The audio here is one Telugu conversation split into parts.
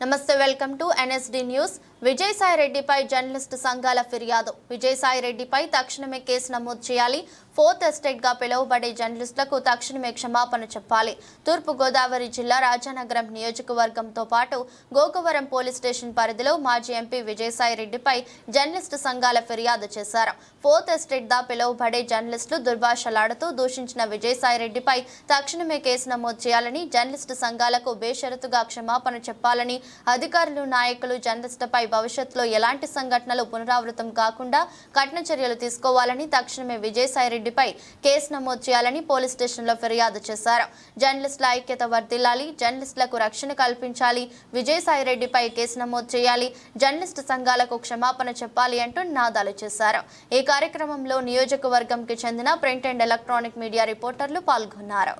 నమస్తే welcome to NSD news. Vijayasai రెడ్డిపై జర్నలిస్ట్ సంఘాల ఫిర్యాదు. విజయసాయి రెడ్డిపై తక్షణమే కేసు నమోదు చేయాలి. ఫోర్త్ ఎస్టేట్గా పిలువబడే జర్నలిస్టులకు తక్షణమే క్షమాపణ చెప్పాలి. తూర్పుగోదావరి జిల్లా రాజానగరం నియోజకవర్గంతో పాటు గోకవరం పోలీస్ స్టేషన్ పరిధిలో మాజీ ఎంపీ విజయసాయి రెడ్డిపై జర్నలిస్టు సంఘాల ఫిర్యాదు చేశారు. ఫోర్త్ ఎస్టేట్గా పిలువబడే జర్నలిస్టులు దుర్భాషలాడుతూ దూషించిన విజయసాయి రెడ్డిపై తక్షణమే కేసు నమోదు చేయాలని జర్నలిస్టు సంఘాలకు బేషరతుగా క్షమాపణ చెప్పాలని అధికారులు నాయకులు జర్నలిస్టుపై భవిష్యత్తులో ఎలాంటి సంఘటనలు పునరావృతం కాకుండా కఠిన చర్యలు తీసుకోవాలని తక్షణమే విజయసాయి రెడ్డిపై కేసు నమోదు చేయాలని పోలీస్ స్టేషన్లో ఫిర్యాదు చేశారు. జర్నలిస్టుల ఐక్యత వర్ధిల్లాలి జర్నలిస్టులకు రక్షణ కల్పించాలి విజయసాయి రెడ్డిపై కేసు నమోదు చేయాలి జర్నలిస్టు సంఘాలకు క్షమాపణ చెప్పాలి అంటూ నినాదాలు చేశారు. ఈ కార్యక్రమంలో నియోజకవర్గంకి చెందిన ప్రింట్ అండ్ ఎలక్ట్రానిక్ మీడియా రిపోర్టర్లు పాల్గొన్నారు.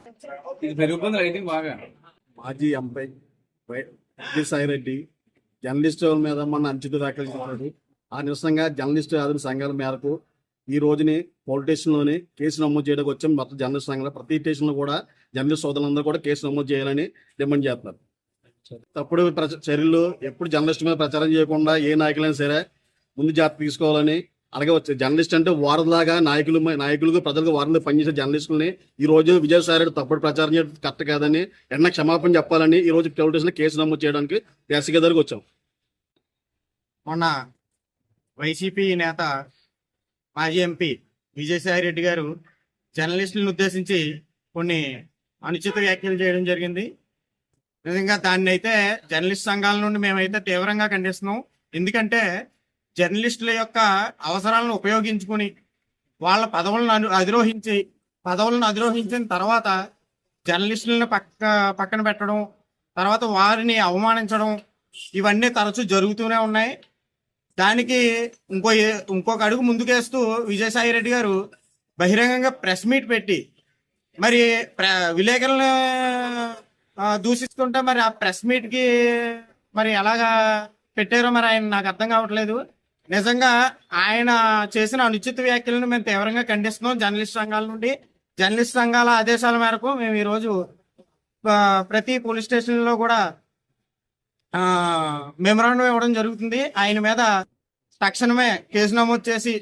మాజీ ఎంపీ సాయిరెడ్డి రెడ్డి జర్నలిస్టుల మీద మొన్న అంచులు దాఖలు చేశారు ఆ నిరసనగా జర్నలిస్టు ఆదిన సంఘాల మేరకు ఈ రోజుని పోలీస్ స్టేషన్లోని కేసు నమోదు చేయడానికి వచ్చాం మొత్తం జర్నలిస్ట్ సంఘాలు ప్రతి స్టేషన్లో కూడా జర్నలిస్ట్ సోదరులందరూ కూడా కేసు నమోదు చేయాలని డిమాండ్ చేస్తున్నారు. తప్పుడు ప్రచ- చర్యలు ఎప్పుడు జర్నలిస్ట్ మీద ప్రచారం చేయకుండా ఏ నాయకులైనా సరే ముందు జాగ్రత్త తీసుకోవాలని అలాగే వచ్చే జర్నలిస్ట్ అంటే వారలాగా నాయకులు నాయకులకు ప్రజలకు వారంలో పనిచేసే జర్నలిస్టులని ఈ రోజు విజయసాయి రెడ్డి తప్పుడు ప్రచారం చేయడం కరెక్ట్ కాదని ఎన్న క్షమాపణ చెప్పాలని ఈ రోజు టెలివిజన్ కేసు నమోదు చేయడానికి ఎస్సీ దగ్గరకు వచ్చాం. మొన్న వైసీపీ నేత మాజీ ఎంపీ విజయసాయి రెడ్డి గారు జర్నలిస్టులను ఉద్దేశించి కొన్ని అనుచిత వ్యాఖ్యలు చేయడం జరిగింది. నిజంగా దాన్ని అయితే జర్నలిస్ట్ సంఘాల నుండి మేమైతే తీవ్రంగా ఖండిస్తున్నాం. ఎందుకంటే జర్నలిస్టుల యొక్క అవసరాలను ఉపయోగించుకుని వాళ్ళ పదవులను అధిరోహించి పదవులను అధిరోహించిన తర్వాత జర్నలిస్టులను పక్క పక్కన పెట్టడం తర్వాత వారిని అవమానించడం ఇవన్నీ తరచూ జరుగుతూనే ఉన్నాయి. దానికి ఇంకో ఇంకొక అడుగు ముందుకేస్తూ విజయసాయి రెడ్డి గారు బహిరంగంగా ప్రెస్ మీట్ పెట్టి మరి ప్ర విలేకరులను దూషిస్తుంటే మరి ఆ ప్రెస్ మీట్కి మరి ఎలాగా పెట్టారో మరి ఆయన నాకు అర్థం కావట్లేదు. నిజంగా ఆయన చేసిన అనుచిత వ్యాఖ్యలను మేము తీవ్రంగా ఖండిస్తున్నాం జర్నలిస్ట్ సంఘాల నుండి. జర్నలిస్ట్ సంఘాల ఆదేశాల మేరకు మేము ఈరోజు ప్రతి పోలీస్ స్టేషన్లో కూడా మెమరాండం ఇవ్వడం జరుగుతుంది. ఆయన మీద తక్షణమే కేసు నమోదు చేసి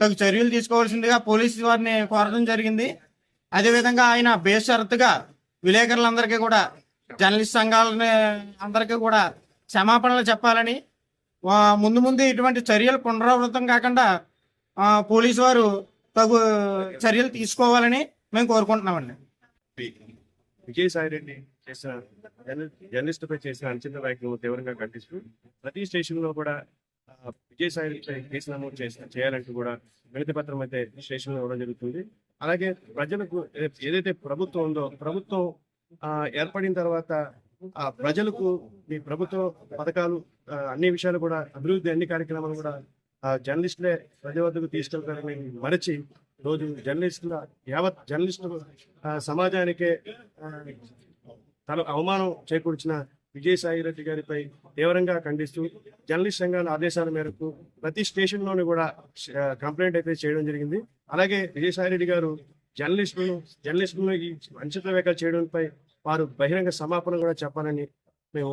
తగు చర్యలు తీసుకోవాల్సిందిగా పోలీసు వారిని కోరడం జరిగింది. అదేవిధంగా ఆయన బేషరతుగా విలేకరులందరికీ కూడా జర్నలిస్ట్ సంఘాలని అందరికీ కూడా క్షమాపణలు చెప్పాలని ముందు ముందు ఇటువంటి చర్యలు పునరావృతం కాకుండా పోలీసు వారు తగు చర్యలు తీసుకోవాలని మేము కోరుకుంటున్నామండి. విజయసాయి రెడ్డి చేసిన జర్న- జర్నలిస్టుపై చేసిన అంచనా వ్యాఖ్యలు తీవ్రంగా ఖండిస్తూ ప్రతి స్టేషన్లో కూడా ఆ, విజయసాయి రెడ్డిపై కేసు నమోదు చేసిన చేయాలంటూ కూడా వినతి పత్రం అయితే స్టేషన్లో ఇవ్వడం జరుగుతుంది. అలాగే ప్రజలకు ఏదైతే ప్రభుత్వం ఉందో ప్రభుత్వం ఏర్పడిన తర్వాత ఆ ప్రజలకు మీ ప్రభుత్వ పథకాలు అన్ని విషయాలు కూడా అభివృద్ధి అన్ని కార్యక్రమాలు కూడా ఆ, జర్నలిస్టులే ప్రజల వద్దకు తీసుకెళ్తారని మరచి రోజు జర్నలిస్టుల యావత్ జర్నలిస్టు సమాజానికే తన అవమానం చేకూర్చిన విజయసాయి రెడ్డి గారిపై తీవ్రంగా ఖండిస్తూ జర్నలిస్ట్ సంఘాల ఆదేశాల మేరకు ప్రతి స్టేషన్లోని కూడా కంప్లైంట్ అయితే చేయడం జరిగింది. అలాగే విజయసాయి రెడ్డి గారు జర్నలిస్టులను జర్నలిస్టులను ఈ వ్యాఖ్యలు చేయడంపై వారు బహిరంగ సమాపన కూడా చెప్పాలని మేము